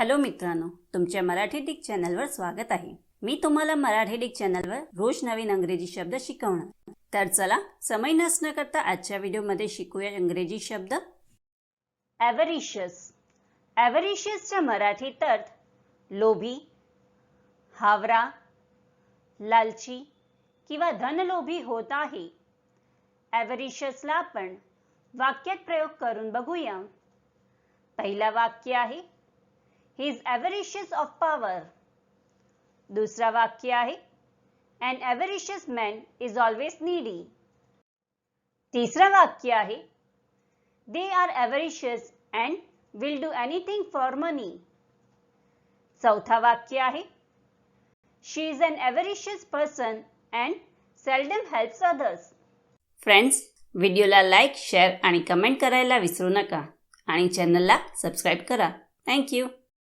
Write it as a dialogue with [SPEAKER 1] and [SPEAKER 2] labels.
[SPEAKER 1] Hello मित्रांनो तुमच्या Marathi Dick चॅनलवर स्वागत आहे. मी तुम्हाला मराठी डिक चॅनलवर रोज नवीन अंग्रेजी शब्द शिकवणार. तर चला समय नसणं करता आजच्या व्हिडिओमध्ये शिकूया इंग्रजी शब्द. ॲव्हरिशियस ॲव्हरिशियसच्या मराठीत अर्थ लोभी हावरा लालची किंवा धनलोभी होत आहे. ॲव्हरिशियसला आपण वाक्यात प्रयोग करून बघूया. पहिला वाक्य आहे he is avaricious of power दुसरा वाक्य आहे an avaricious man is always needy तिसरं वाक्य आहे they are avaricious and will do anything for money चौथा वाक्य आहे she is an avaricious person and seldom helps others friends व्हिडिओला लाईक शेअर आणि कमेंट करायला विसरू नका. आणि चॅनलला सबस्क्राईब करा. थँक्यू